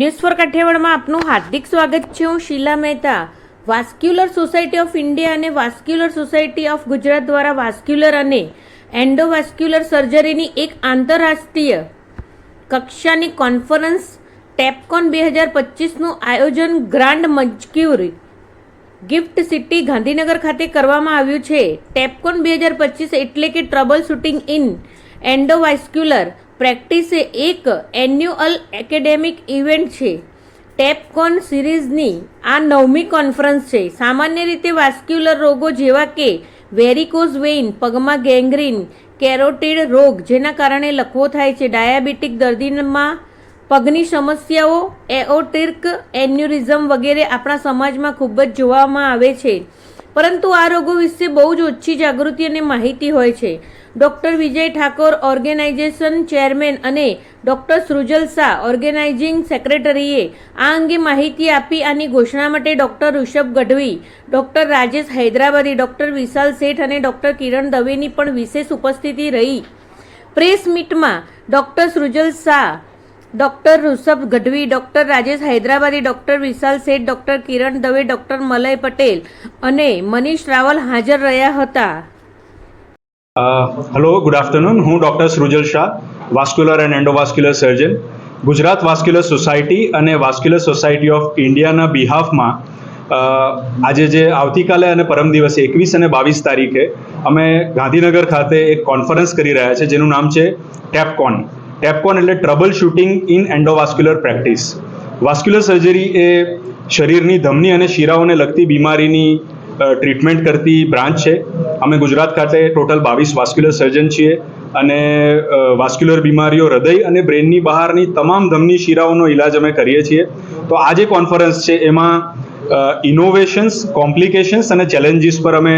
news for કાઠિયાવાડમાં આપનું હાર્દિક સ્વાગત છે હું Sheela Mehta vascular society of India અને વાસ્ક્યુલર સોસાયટી ઓફ ગુજરાત દ્વારા વાસ્ક્યુલર અને એન્ડોવાસ્ક્યુલર સર્જરીની એક આંતરરાષ્ટ્રીય કક્ષાની કોન્ફરન્સ ટેપકોન બે હજાર પચીસનું આયોજન ગ્રાન્ડ મજક્યુરી ગિફ્ટ સિટી ગાંધીનગર ખાતે કરવામાં આવ્યું છે ટેપકોન બે હજાર પચીસ એટલે કે trouble shooting in endovascular practice એ એક એન્યુઅલ એકેડેમિક ઇવેન્ટ છે ટેપકોન સિરીઝની આ નવમી કોન્ફરન્સ છે સામાન્ય રીતે વાસ્ક્યુલર રોગો જેવા કે વેરિકોઝ વેઇન પગમાં ગેંગ્રીન કેરોટીડ રોગ જેના કારણે લખવો થાય છે ડાયાબિટીક દર્દીમાં પગની સમસ્યાઓ એઓટિર્ક એન્યુરિઝમ વગેરે આપણા સમાજમાં ખૂબ જ જોવામાં આવે છે પરંતુ આ રોગો વિશે બહુ જ ઓછી જાગૃતિ અને માહિતી હોય છે doctor Vijay Thakor organisation chairman અને ડૉક્ટર સૃજલ શાહ ઓર્ગેનાઇઝિંગ સેક્રેટરીએ આ અંગે માહિતી આપી આની ઘોષણા માટે doctor Rishabh Gadhvi doctor Rajesh Hyderabadi doctor Vishal Sheth અને ડૉક્ટર કિરણ દવેની પણ વિશેષ ઉપસ્થિતિ રહી પ્રેસ મીટમાં doctor Srujal Shah doctor Rishabh Gadhvi doctor Rajesh Hyderabadi doctor Vishal Sheth doctor Kiran Dave doctor Malay Patel અને મનીષ રાવલ હાજર રહ્યા હતા હેલો ગુડ આફ્ટરનૂન હું doctor Srujal Shah vascular and endovascular surgeon Gujarat vascular society અને વાસ્ક્યુલર સોસાયટી ઓફ ઇન્ડિયાના બિહાફમાં આજે જે આવતીકાલે અને પરમ દિવસે એકવીસ અને બાવીસ તારીખે અમે ગાંધીનગર ખાતે એક કોન્ફરન્સ કરી રહ્યા છે જેનું નામ છે ટેપકોન ટેપકોન એટલે trouble shooting in endovascular practice vascular surgery એ શરીરની ધમની અને શીરાઓને લગતી બીમારીની ટ્રીટમેન્ટ કરતી બ્રાન્ચ છે અમે ગુજરાત ખાતે ટોટલ બાવીસ વાસ્ક્યુલર સર્જન છીએ અને વાસ્ક્યુલર બીમારીઓ હૃદય અને બ્રેનની બહારની તમામ ધમની શીરાઓનો ઇલાજ અમે કરીએ છીએ તો આ જે કોન્ફરન્સ છે એમાં ઇનોવેશન્સ કોમ્પ્લિકેશન્સ અને ચેલેન્જીસ પર અમે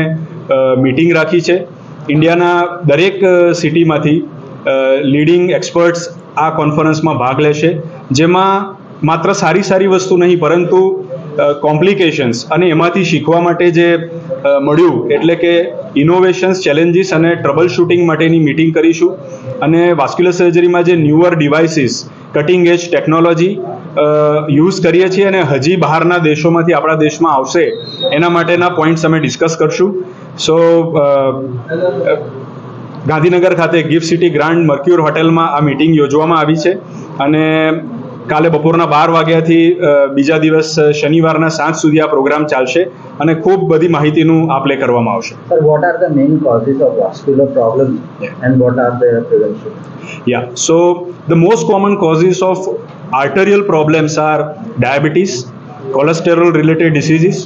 મીટિંગ રાખી છે ઇન્ડિયાના દરેક સિટીમાંથી લીડિંગ એક્સપર્ટ્સ આ કોન્ફરન્સમાં ભાગ લેશે જેમાં માત્ર સારી સારી વસ્તુ નહીં પરંતુ કોમ્પ્લિકેશન્સ અને એમાંથી શીખવા માટે જે મળ્યું એટલે કે ઇનોવેશન્સ ચેલેન્જીસ અને ટ્રબલ શૂટિંગ માટેની મિટિંગ કરીશું અને વાસ્ક્યુલર સર્જરીમાં જે newer devices cutting edge technology use કરીએ છીએ અને હજી બહારના દેશોમાંથી આપણા દેશમાં આવશે એના માટેના પોઈન્ટ્સ અમે ડિસ્કસ કરશું સો ગાંધીનગર ખાતે ગિફ્ટ સિટી ગ્રાન્ડ મર્ક્યુર હોટેલમાં આ મિટિંગ યોજવામાં આવી છે અને કાલે બપોરના બાર વાગ્યાથી બીજા દિવસ શનિવારના સાંજ સુધી આ પ્રોગ્રામ ચાલશે અને ખૂબ બધી માહિતીનું આપ લે કરવામાં આવશે sir what are the main causes of vascular problem and what are the prevention yeah so the most common causes of arterial problems are diabetes cholesterol related diseases,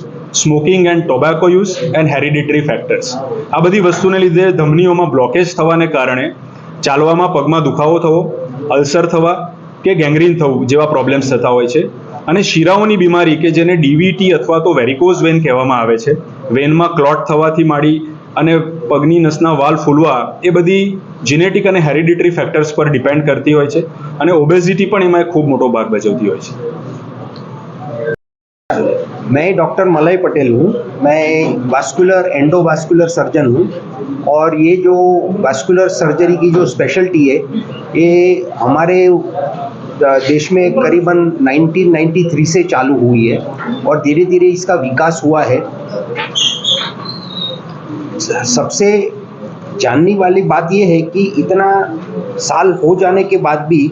smoking and tobacco use and hereditary factors આ બધી વસ્તુને લીધે ધમનીઓમાં blockage થવાને કારણે ચાલવામાં પગમાં દુખાવો થવો અલ્સર થવા કે ગેંગ્રીન થવું જેવા પ્રોબ્લેમ્સ થતા હોય છે અને શિરાઓની બીમારી કે જેને ડીવીટી અથવા તો વેરિકોઝ વેન કહેવામાં આવે છે વેનમાં ક્લોટ થવાથી માંડી અને પગની નસના વાલ ફૂલવા એ બધી જીનેટિક અને હેરિડિટરી ફેક્ટર્સ પર ડિપેન્ડ કરતી હોય છે અને ઓબેઝિટી પણ એમાં ખૂબ મોટો ભાગ ભજવતી હોય છે मैं डॉक्टर मलय पटेल हूँ मैं वास्कुलर एंडोवास्कुलर સર્જન હું ઓર ये જો वास्कुलर સર્જરી કી જો स्पेशलिटी है એ हमारे देश में करीबन 1993 से चालू हुई है और धीरे धीरे इसका विकास हुआ है सबसे जानने वाली बात यह है कि इतना साल हो जाने के बाद भी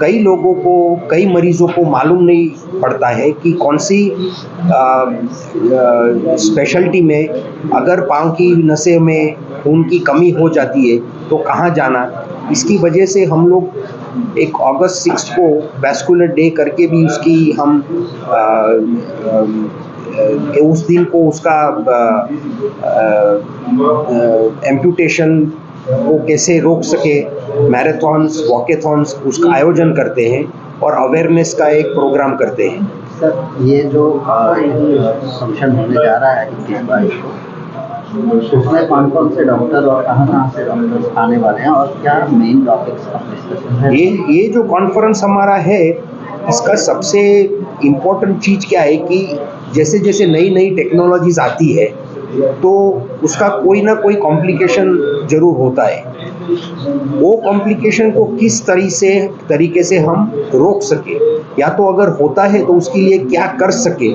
कई लोगों को कई मरीजों को मालूम नहीं पड़ता है कि कौन सी स्पेशलिटी में अगर पाँव की नशे में खून की कमी हो जाती है तो कहाँ जाना इसकी वजह से हम लोग एक अगस्त सिक्स को वैस्कुलर डे करके भी उसकी हम आ, आ, उस दिन को उसका एम्प्यूटेशन को कैसे रोक सके मैराथॉन्स वॉकेथॉन्स उसका आयोजन करते हैं और अवेयरनेस का एक प्रोग्राम करते हैं सर ये जो फंक्शन होने जा रहा है इक्कीस बाईस को कौन कौन से डॉक्टर और कहाँ कहाँ से आने वाले हैं और क्या मेन टॉपिक्स ये ये जो कॉन्फ्रेंस हमारा है इसका सबसे इम्पोर्टेंट चीज़ क्या है कि जैसे जैसे नई नई टेक्नोलॉजीज आती है तो उसका कोई ना कोई कॉम्प्लिकेशन जरूर होता है वो कॉम्प्लिकेशन को किस तरी से तरीके से हम रोक सके या तो अगर होता है तो उसके लिए क्या कर सके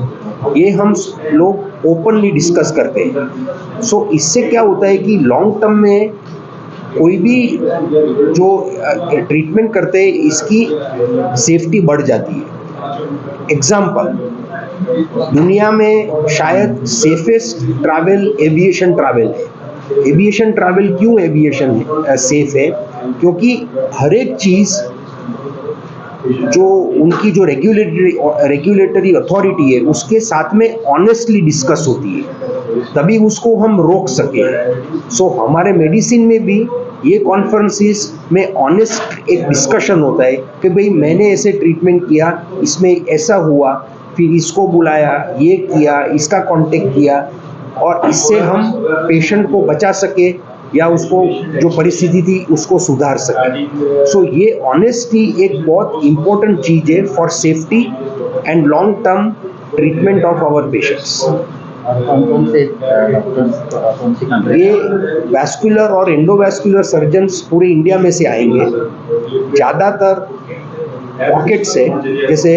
ये हम लोग ओपनली डिस्कस करते हैं सो so, इससे क्या होता है कि लॉन्ग टर्म में कोई भी जो ट्रीटमेंट करते हैं इसकी सेफ्टी बढ़ जाती है एग्जाम्पल दुनिया में शायद सेफेस्ट ट्रैवल एविएशन ट्रैवल है एविएशन ट्रैवल क्यों एविएशन सेफ है क्योंकि हर एक चीज़ जो उनकी जो रेगुलेटरी रेगुलेटरी अथॉरिटी है उसके साथ में ऑनेस्टली डिस्कस होती है तभी उसको हम रोक सके सो so, हमारे मेडिसिन में भी ये कॉन्फ्रेंसिस में ऑनेस्ट एक डिस्कशन होता है कि भाई मैंने ऐसे ट्रीटमेंट किया इसमें ऐसा हुआ फिर इसको बुलाया ये किया इसका कांटेक्ट किया और इससे हम पेशेंट को बचा सके या उसको जो परिस्थिति थी उसको सुधार सके सो so, ये ऑनेस्टी एक बहुत इम्पोर्टेंट चीज़ है for safety and long term treatment of our patients ये वैस्कुलर और इंडोवैस्कुलर सर्जन पूरे इंडिया में से आएंगे ज़्यादातर पॉकेट से जैसे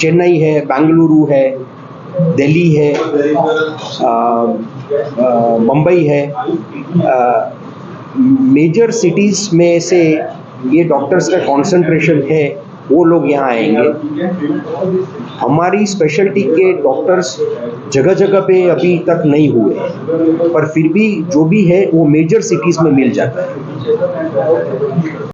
चेन्नई है बेंगलुरु है दिल्ली है मुंबई है मेजर सिटीज़ में से ये डॉक्टर्स का कंसंट्रेशन है वो लोग यहाँ आएंगे हमारी स्पेशलिटी के डॉक्टर्स जगह जगह पे अभी तक नहीं हुए पर फिर भी जो भी है वो मेजर सिटीज़ में मिल जाता है